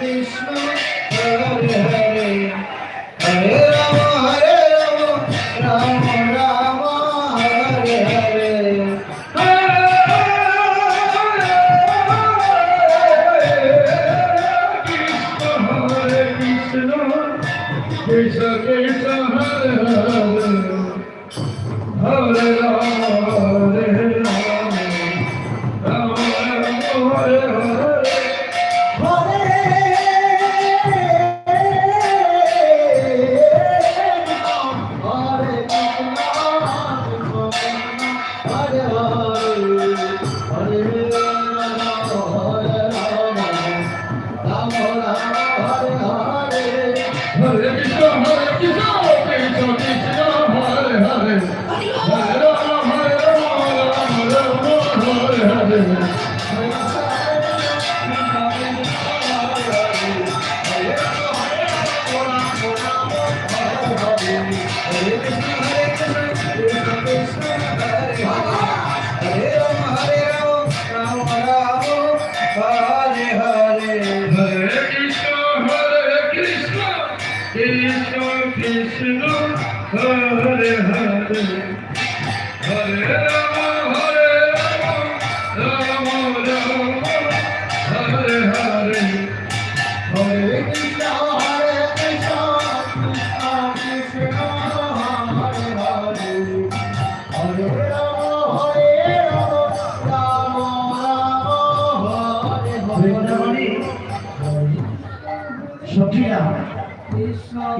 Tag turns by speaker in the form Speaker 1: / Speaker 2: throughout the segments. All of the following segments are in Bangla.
Speaker 1: Kiss
Speaker 2: কৃষ্ণ হরে হরে হরে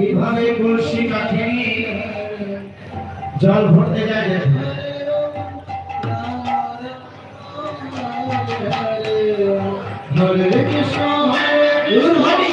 Speaker 1: কীভাবে কলসি কাঠে জল
Speaker 3: ভরতে যায় দেখুন
Speaker 1: হরে কৃষ্ণ হরে